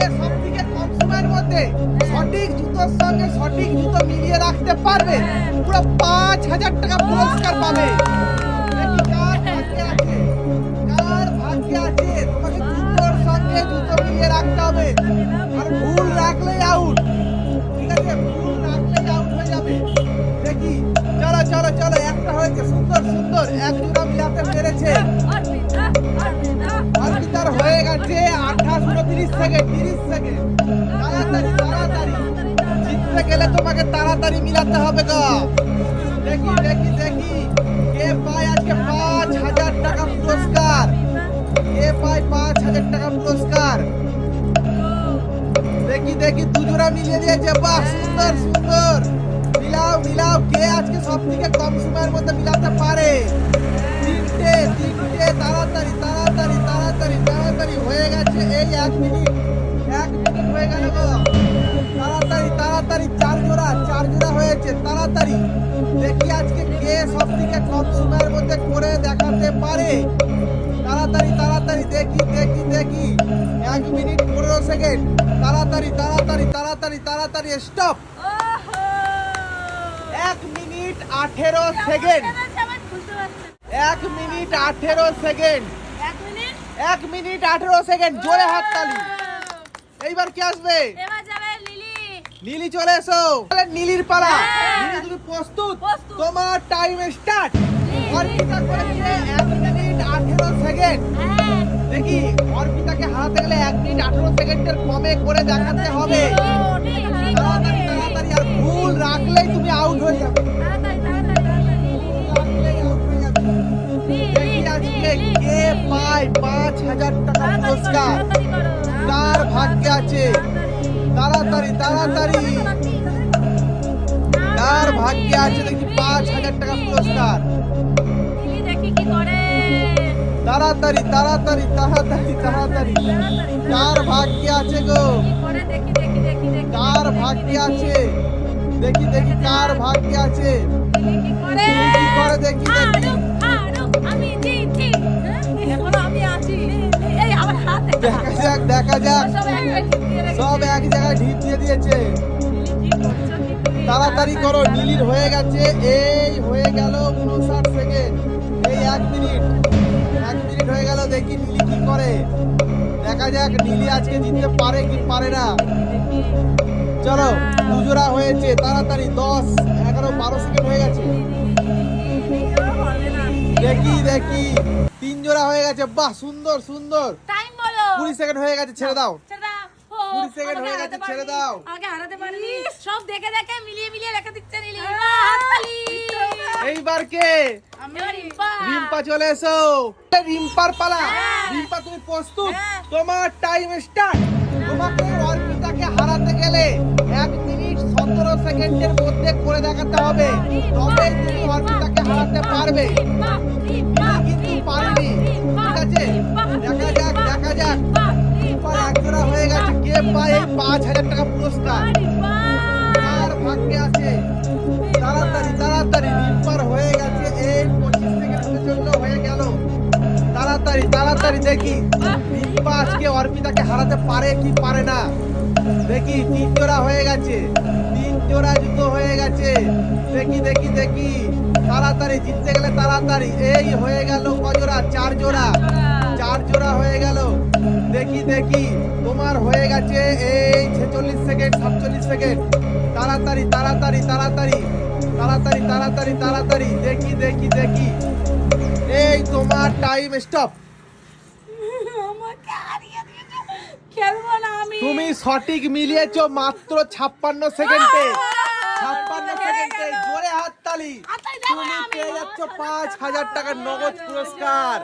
যে সব থেকে কম সময়ের মধ্যে সঠিক জুতোর সঙ্গে সঠিক জুতো মিলিয়ে রাখতে পারবে। পুরো পাঁচ হাজার টাকা পুরস্কার পাবে। চলো চলো একটা হয়েছে সুন্দর সুন্দর। এক জোড়া মিলাতে পেরেছে। অর্পিতার হয়ে গেছে, আঠাশ, উনত্রিশ সেকেন্ড তিরিশ সেকেন্ড তাড়াতাড়ি তাড়াতাড়ি। জিততে গেলে তোমাকে তাড়াতাড়ি মিলাতে হবে গো। দেখি দেখি দেখি। কে পায় আজকে পাঁচ হাজার টাকা পুরস্কার? কে পায় পাঁচ হাজার টাকা পুরস্কার? দেখি দেখি, দুজোড়া মিলিয়ে দিয়েছে। বাহ, সুন্দর সুন্দর। মিলাও মিলাও। কে আজকে সব থেকে কম সময়ের মধ্যে মিলাতে পারে? তিনটে তিনটে, তাড়াতাড়ি তাড়াতাড়ি। এক মিনিট এক মিনিট হয়ে গেল গো। তাড়াতাড়ি তাড়াতাড়ি চার জোড়া চার জোড়া হয়েছে তাড়াতাড়ি। দেখি আজকে কে সব থেকে কম সময়ের মধ্যে করে দেখাতে পারে। তাড়াতাড়ি তাড়াতাড়ি দেখি দেখি দেখি। এক মিনিট পনেরো সেকেন্ড। তাড়াতাড়ি তাড়াতাড়ি তাড়াতাড়ি তাড়াতাড়ি স্টপ এক মিনিট আঠেরো সেকেন্ড। এক মিনিট আঠেরো সেকেন্ড। এক মিনিট? আঠেরো সেকেন্ড জোরে হাততালি এইবার কি আসবে? নীলি চলে এসো। নীলির পালা। হ্যাঁ। নীলি তুমি প্রস্তুত? প্রস্তুত। তোমার টাইম স্টার্ট অর্পিতা করেছে এক মিনিট আঠেরো সেকেন্ড। দেখি অর্পিতাকে হারাতে গেলে এক মিনিট আঠেরো সেকেন্ডের কমে করে দেখাতে হবে। তাড়াতাড়ি তাড়াতাড়ি আর ভুল রাখলেই তুমি আউট হয়ে যাবে। কে পায় পাঁচ হাজার টাকা পুরস্কার? কার। ভাগ্যে আছে? তাড়াতাড়ি তাড়াতাড়ি। কার ভাগ্যে আছে দেখি পাঁচ হাজার টাকা পুরস্কার? তাড়াতাড়ি তাড়াতাড়ি তাড়াতাড়ি তাড়াতাড়ি। কার ভাগ্যে আছে গো? কার? ভাগ্যে আছে? দেখি দেখি কার ভাগ্যে আছে? দেখা যাক দেখা যাক সব এক জায়গায় ঢিপ দিয়ে দিয়েছে তাড়াতাড়ি করো নীলির হয়ে গেছে। এই হয়ে গেল উনষাট সেকেন্ড এই এক মিনিট এক মিনিট হয়ে গেল, দেখি নীলি কি করে। দেখা যাক নীলি আজকে জিততে পারে কি পারে না। চলো, দুজোড়া হয়েছে, তাড়াতাড়ি, দশ, এগারো, বারো সেকেন্ড হয়ে গেছে। দেখি দেখি। তিন জোড়া হয়ে গেছে বাহ সুন্দর সুন্দর। টাইম বলো। কুড়ি সেকেন্ড হয়ে গেছে ছেড়ে দাও। ছেড়ে দাও। ও, কুড়ি second হয়ে গেছে, ছেড়ে দাও। আমাকে হারাতে সব দেখে দেখে মিলিয়ে মিলিয়ে রেখে দিচ্ছে নিলি। হাততালি এইবার কে? রিম্পা। রিম্পা চলে এসো। রিম্পার পালা। হ্যাঁ। রিম্পা তুমি প্রস্তুত? হ্যাঁ। তোমার টাইম স্টার্ট তোমাকে অর্পিতাকে হারাতে গেলে এক মিনিট সতেরো সেকেন্ডের মধ্যে করে দেখাতে হবে। তবে তুমি অর্পিতাকে হারাতে পারবে। কিন্তু রিম্পা, ঠিক আছে? দেখা যাক দেখা যাক। হয়ে গেছে পাঁচ হাজার টাকা তাড়াতাড়ি তাড়াতাড়ি হয়ে গেছে এই হয়ে গেল। তাড়াতাড়ি তাড়াতাড়ি দেখি। রিম্পা আজকে অর্পিতাকে হারাতে পারে কি পারে না? দেখি, তিন জোড়া হয়ে গেছে। তিন জোড়া জুতো হয়ে গেছে। দেখি দেখি দেখি। তাড়াতাড়ি জিততে গেলে তাড়াতাড়ি। এই হয়ে গেল কজোড়া? চার জোড়া। চার জোড়া হয়ে গেল। দেখি দেখি। তোমার হয়ে গেছে এই ছেচল্লিশ সেকেন্ড সাতচল্লিশ সেকেন্ড তাড়াতাড়ি তাড়াতাড়ি তাড়াতাড়ি। তাড়াতাড়ি তাড়াতাড়ি তাড়াতাড়ি। দেখি দেখি দেখি। এই তোমার টাইম স্টপ। খেলব না আমি। তুমি সঠিক মিলিয়েছো মাত্র ছাপ্পান্ন সেকেন্ডে। ছাপ্পান্ন সেকেন্ডে। জোরে হাততালি। তুমি পেয়ে যাচ্ছ পাঁচ হাজার টাকার নগদ পুরস্কার।